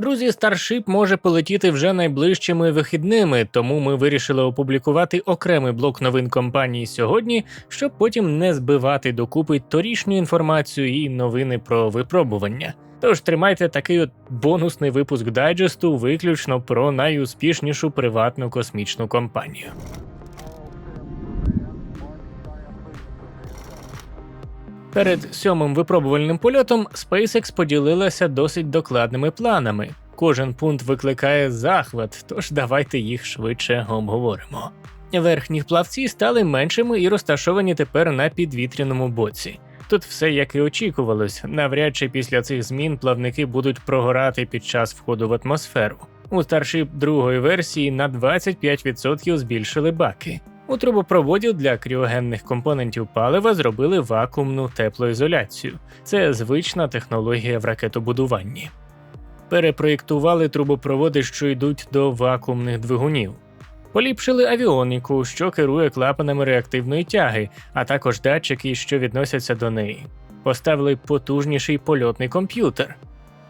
Друзі, Starship може полетіти вже найближчими вихідними, тому ми вирішили опублікувати окремий блок новин компанії сьогодні, щоб потім не збивати докупи торішню інформацію і новини про випробування. Тож тримайте такий от бонусний випуск дайджесту виключно про найуспішнішу приватну космічну компанію. Перед сьомим випробувальним польотом SpaceX поділилася досить докладними планами. Кожен пункт викликає захват, тож давайте їх швидше обговоримо. Верхні плавці стали меншими і розташовані тепер на підвітряному боці. Тут все як і очікувалось, навряд чи після цих змін плавники будуть прогорати під час входу в атмосферу. У Starship другої версії на 25% збільшили баки. У трубопроводі для кріогенних компонентів палива зробили вакуумну теплоізоляцію. Це звична технологія в ракетобудуванні. Перепроєктували трубопроводи, що йдуть до вакуумних двигунів. Поліпшили авіоніку, що керує клапанами реактивної тяги, а також датчики, що відносяться до неї. Поставили потужніший польотний комп'ютер.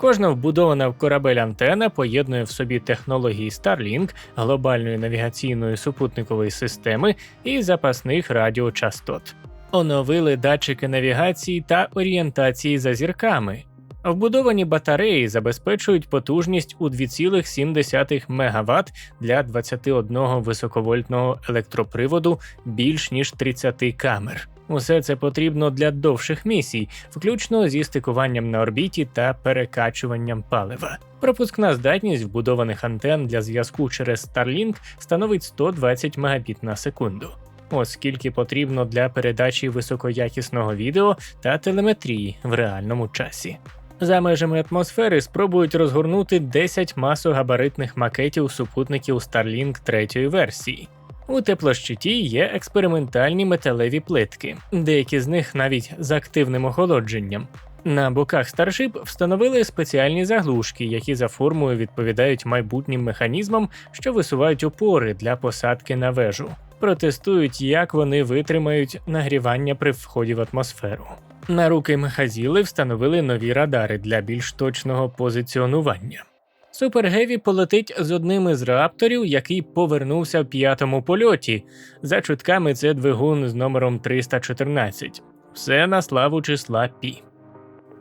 Кожна вбудована в корабель антена поєднує в собі технології Starlink, глобальної навігаційної супутникової системи і запасних радіочастот. Оновили датчики навігації та орієнтації за зірками. Вбудовані батареї забезпечують потужність у 2,7 МВт для 21 високовольтного електроприводу більш ніж 30 камер. Усе це потрібно для довших місій, включно зі стикуванням на орбіті та перекачуванням палива. Пропускна здатність вбудованих антен для зв'язку через Starlink становить 120 Мбіт на секунду. Оскільки потрібно для передачі високоякісного відео та телеметрії в реальному часі. За межами атмосфери спробують розгорнути 10 масогабаритних макетів супутників Starlink третьої версії. У теплощиті є експериментальні металеві плитки, деякі з них навіть з активним охолодженням. На боках Starship встановили спеціальні заглушки, які за формою відповідають майбутнім механізмам, що висувають опори для посадки на вежу. Протестують, як вони витримають нагрівання при вході в атмосферу. На руки мехазіли встановили нові радари для більш точного позиціонування. Супергеві полетить з одним із реакторів, який повернувся в п'ятому польоті. За чутками це двигун з номером 314. Все на славу числа Пі.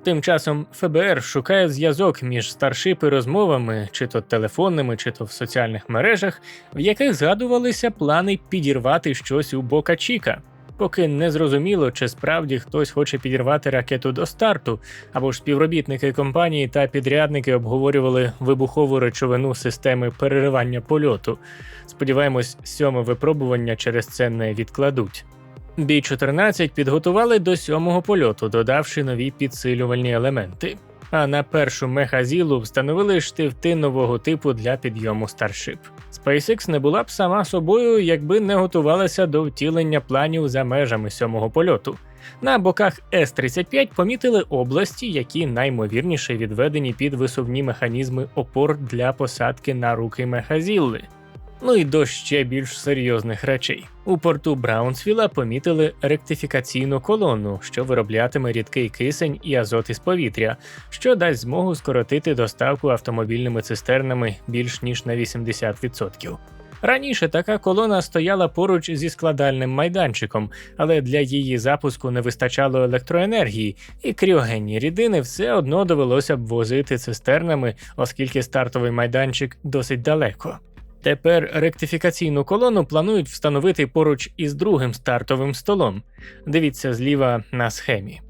Тим часом ФБР шукає зв'язок між старшип і розмовами, чи то телефонними, чи то в соціальних мережах, в яких згадувалися плани підірвати щось у Бока Чіка поки не зрозуміло, чи справді хтось хоче підірвати ракету до старту, або ж співробітники компанії та підрядники обговорювали вибухову речовину системи переривання польоту. Сподіваємось, сьоме випробування через це не відкладуть. Бій 14 підготували до сьомого польоту, додавши нові підсилювальні елементи. А на першу мехазілу встановили штифти нового типу для підйому Starship. SpaceX не була б сама собою, якби не готувалася до втілення планів за межами сьомого польоту. На боках С-35 помітили області, які наймовірніше відведені під висувні механізми опор для посадки на руки мехазілли. Ну і до ще більш серйозних речей. У порту Браунсвіла помітили ректифікаційну колону, що вироблятиме рідкий кисень і азот із повітря, що дасть змогу скоротити доставку автомобільними цистернами більш ніж на 80%. Раніше така колона стояла поруч зі складальним майданчиком, але для її запуску не вистачало електроенергії, і кріогенні рідини все одно довелося б возити цистернами, оскільки стартовий майданчик досить далеко. Тепер ректифікаційну колону планують встановити поруч із другим стартовим столом. Дивіться зліва на схемі.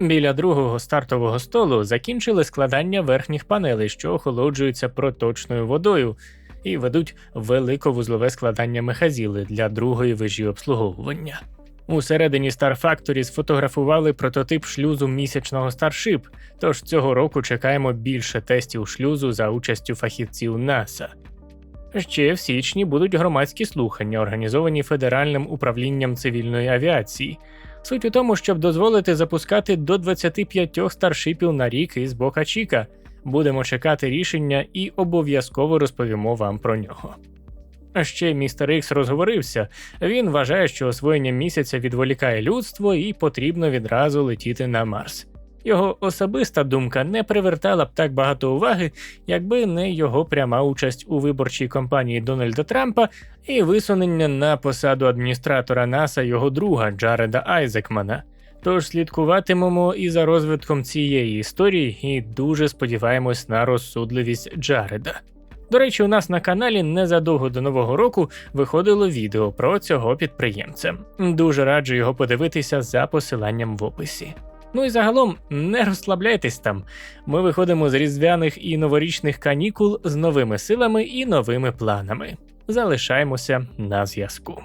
Біля другого стартового столу закінчили складання верхніх панелей, що охолоджуються проточною водою, і ведуть великовузлове складання мехазіли для другої вежі обслуговування. Усередині Star Factory сфотографували прототип шлюзу місячного Starship, тож цього року чекаємо більше тестів шлюзу за участю фахівців НАСА. Ще в січні будуть громадські слухання, організовані Федеральним управлінням цивільної авіації. Суть у тому, щоб дозволити запускати до 25 старшипів на рік із Бока Чіка. Будемо чекати рішення і обов'язково розповімо вам про нього. А ще містер Ікс розговорився. Він вважає, що освоєння місяця відволікає людство і потрібно відразу летіти на Марс. Його особиста думка не привертала б так багато уваги, якби не його пряма участь у виборчій кампанії Дональда Трампа і висунення на посаду адміністратора НАСА його друга Джареда Айзекмана. Тож слідкуватимемо і за розвитком цієї історії, і дуже сподіваємось на розсудливість Джареда. До речі, у нас на каналі незадовго до нового року виходило відео про цього підприємця. Дуже раджу його подивитися за посиланням в описі. Ну і загалом не розслабляйтесь там. Ми виходимо з різдвяних і новорічних канікул з новими силами і новими планами. Залишаємося на зв'язку.